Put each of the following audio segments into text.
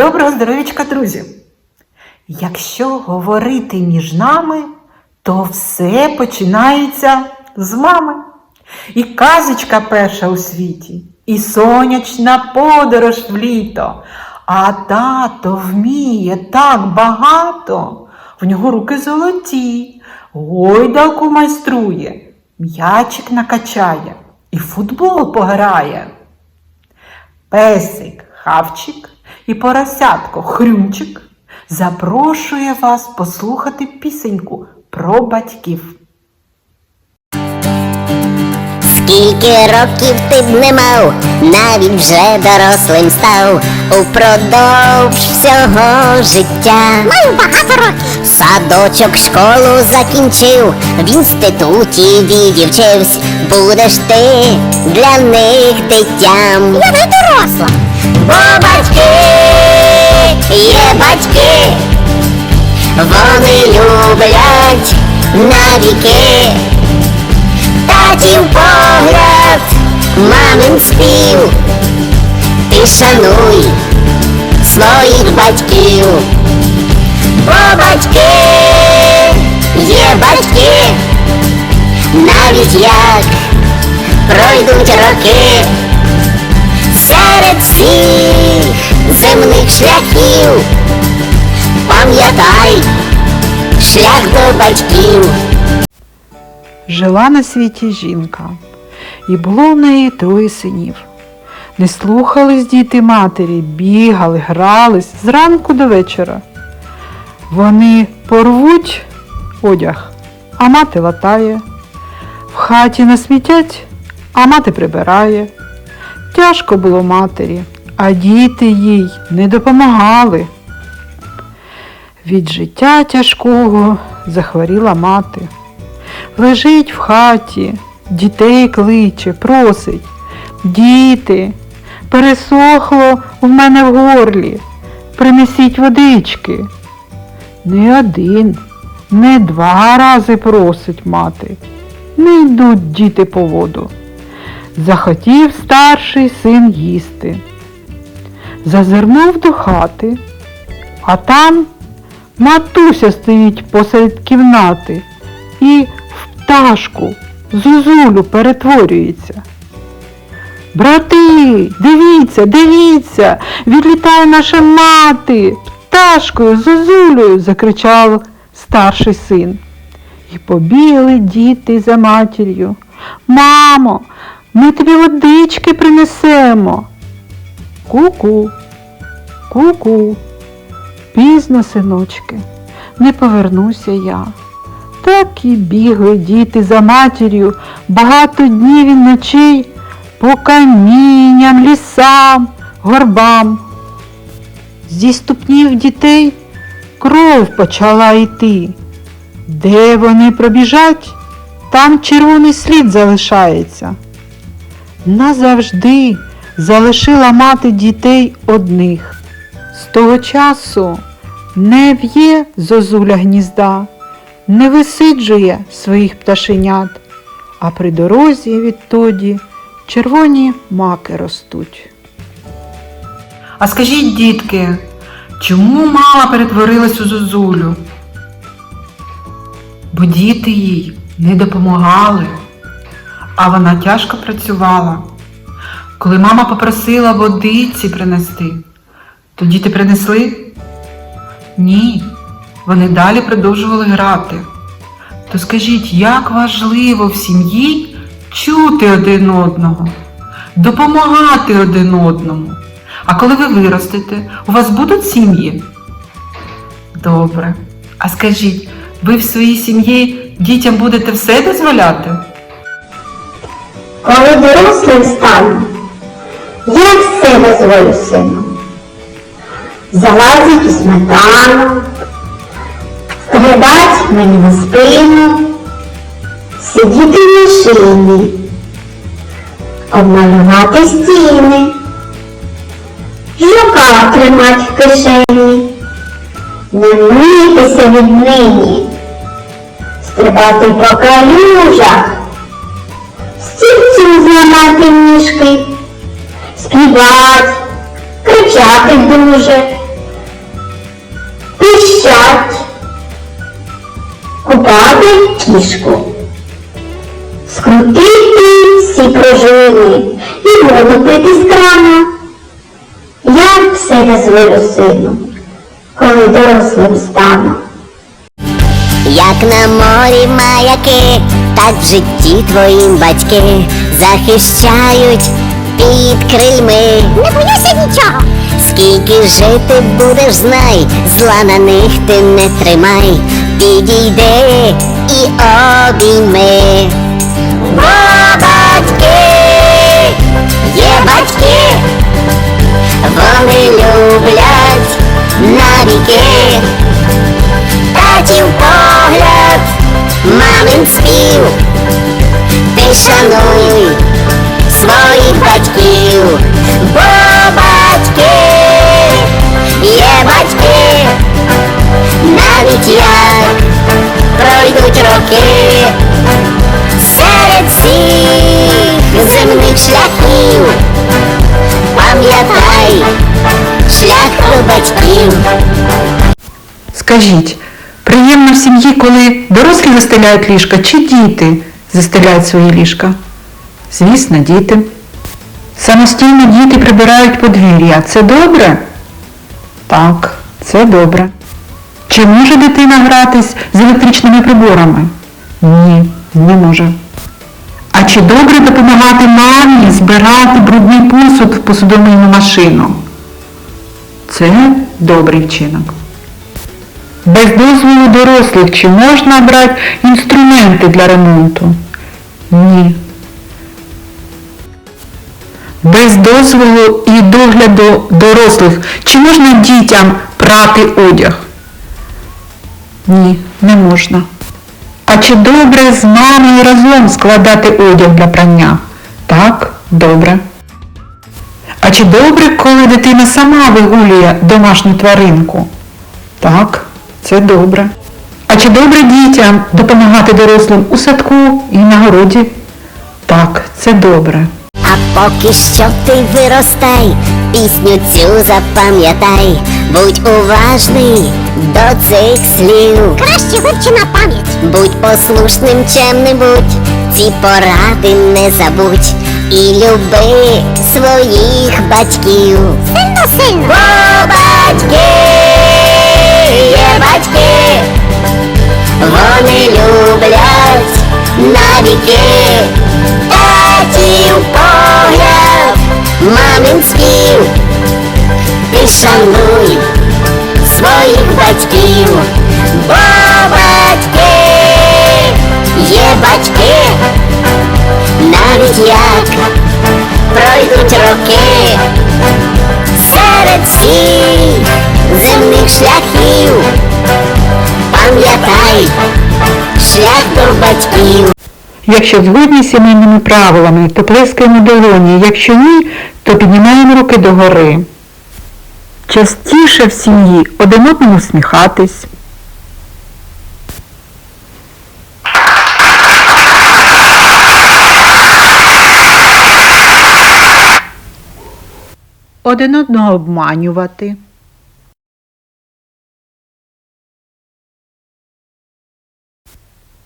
Доброго здоров'ячка, друзі! Якщо говорити між нами, то все починається з мами. І казочка перша у світі, і сонячна подорож в літо. А тато вміє так багато, в нього руки золоті, гойдалку майструє, м'ячик накачає і футбол пограє. Песик Хавчик і поросятко Хрюмчик запрошує вас послухати пісеньку про батьків. Скільки років ти б не мав, навіть вже дорослим став упродовж всього життя. Маю багато років. Садочок, школу закінчив, в інституті відівчивсь, будеш ти для них дитям. Я не доросла. Бо батьки є батьки, вони люблять навіки. Татів погляд, мамин спів, ти шануй своїх батьків, бо батьки є батьки, навіть як пройдуть роки, серед всіх земних шляхів, пам'ятай шлях до батьків. Жила на світі жінка, і було в неї троє синів. Не слухались діти матері, бігали, грались зранку до вечора. Вони порвуть одяг, а мати латає, в хаті насмітять, а мати прибирає. Тяжко було матері, а діти їй не допомагали. Від життя тяжкого захворіла мати. Лежить в хаті, дітей кличе, просить. Діти, пересохло в мене в горлі. Принесіть водички. Не один, не два рази просить мати. Не йдуть діти по воду. Захотів старший син їсти. Зазирнув до хати, а там матуся стоїть посеред кімнати і в пташку зозулю перетворюється. Брати, дивіться, дивіться, відлітає наша мати, пташкою, зозулею, закричав старший син. І побігли діти за матір'ю. Мамо, ми тобі водички принесемо. Ку-ку, ку-ку. Пізно, синочки, не повернуся я. Так і бігли діти за матір'ю багато днів і ночей по камінням, лісам, горбам. Зі ступнів дітей кров почала йти. Де вони пробіжать, там червоний слід залишається. Назавжди залишила мати дітей одних. З того часу не в'є зозуля гнізда, не висиджує своїх пташенят, а при дорозі відтоді червоні маки ростуть. А скажіть, дітки, чому мама перетворилась у зозулю? Бо діти їй не допомагали, а вона тяжко працювала. Коли мама попросила водиці принести, то діти принесли? Ні, вони далі продовжували грати. То скажіть, як важливо в сім'ї чути один одного, допомагати один одному. А коли ви виростете, у вас будуть сім'ї? Добре. А скажіть, ви в своїй сім'ї дітям будете все дозволяти? Коли дорослим стану, я все дозволю сину. Залазить у сметану, глядать мені на спину, сидіти в машині, обмалювати стіни, жука тримать в кишені, не митися віднині, стрибати по калюжах, стільцю зламати ніжки, співать, кричати дуже, пищать, купати кішку, скрутити всі пружини і воду пити з крана. Я все дозволю сину, коли дорослим стану. Як на морі маяки, так в житті твоїм батьки захищають під крильми. Не боюся нічого. Скільки жити будеш, знай, зла на них ти не тримай, підійди і обійми. Бо батьки є батьки, вони люблять навіки татів погляд, мамин спів, ти шануй своїх батьків, бо батьки є батьки, навіть як пройдуть роки серед всіх земних шляхів. Пам'ятай шлях до батьків. Скажіть, приємно в сім'ї, коли дорослі застеляють ліжка, чи діти застеляють свої ліжка? Звісно, діти. Самостійно діти прибирають подвір'я. Це добре? Так, це добре. Чи може дитина гратись з електричними приборами? Ні, не може. А чи добре допомагати мамі збирати брудний посуд в посудомийну машину? Це добрий вчинок. Без дозволу дорослих чи можна брати інструменти для ремонту? Ні. Без дозволу і догляду дорослих чи можна дітям прати одяг? Ні, не можна. А чи добре з мамою разом складати одяг для прання? Так, добре. А чи добре, коли дитина сама вигулює домашню тваринку? Так, це добре. А чи добре дітям допомагати дорослим у садку і на городі? Так, це добре. А поки що ти виростай, пісню цю запам'ятай, будь уважний до цих слів. Краще вивчи на пам'ять. Будь послушним чим-небудь, ці поради не забудь. І люби своїх батьків. Сильно, сильно. Бо батьки є батьки, вони люблять навіки шануй своїх батьків, бо батьки є батьки, навіть як пройдуть роки серед всіх земних шляхів. Пам'ятай шлях до батьків. Якщо згодні сімейними правилами, то плескаємо долоні. Якщо ні, то піднімаємо руки догори. Частіше в сім'ї один одному всміхатись. Один одного обманювати.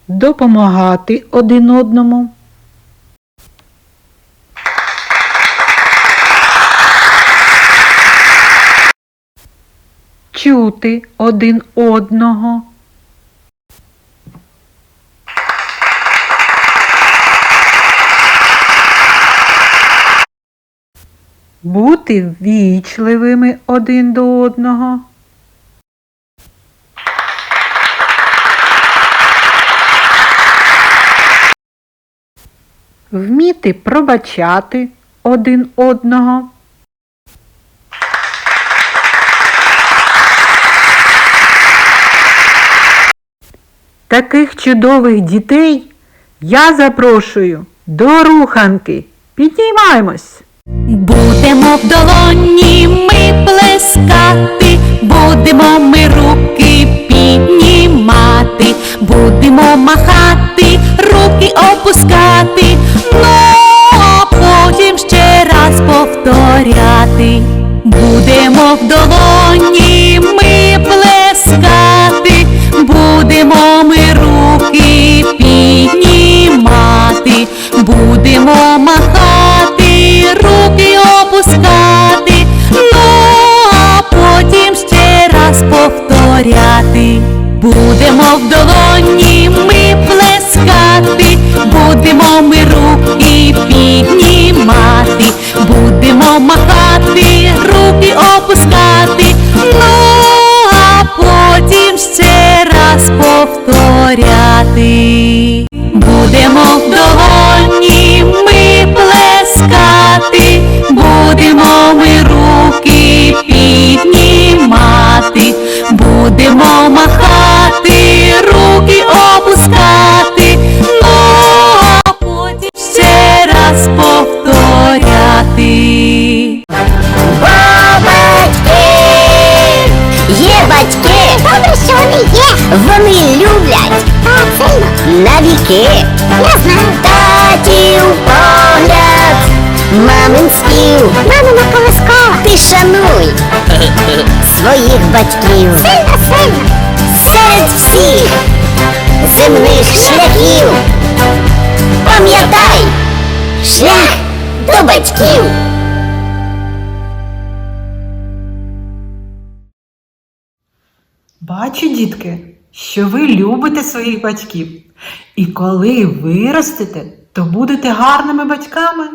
Допомагати один одному. Чути один одного. Бути ввічливими один до одного. Вміти пробачати один одного. Таких чудових дітей я запрошую до руханки. Піднімаємось! Будемо в долоні ми плескати, будемо ми руки піднімати, будемо махати, руки опускати, ну а потім ще раз повторяти. Будемо в долоні ми плескати, Будемо в долоні ми плескати, будемо ми руки піднімати, будемо махати, руки опускати, ну а потім ще раз повторяти. Вони люблять. Сильно. Навіки. Я знаю. Татів погляд. Мамин спів. Мамина колискова. Ти шануй своїх батьків. Сильно, сильно. Серед всіх земних шляхів. Пам'ятай, шлях до батьків. Бачу, дітки, що ви любите своїх батьків. І коли виростете, то будете гарними батьками,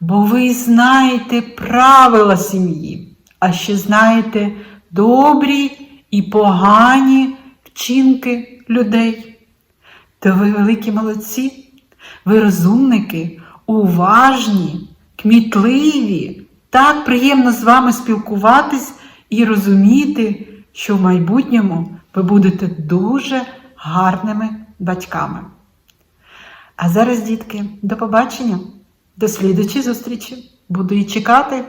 бо ви знаєте правила сім'ї, а ще знаєте добрі і погані вчинки людей. То ви великі молодці, ви розумники, уважні, кмітливі. Так приємно з вами спілкуватись і розуміти, що в майбутньому ви будете дуже гарними батьками. А зараз, дітки, до побачення, до слідучої зустрічі. Буду і чекати.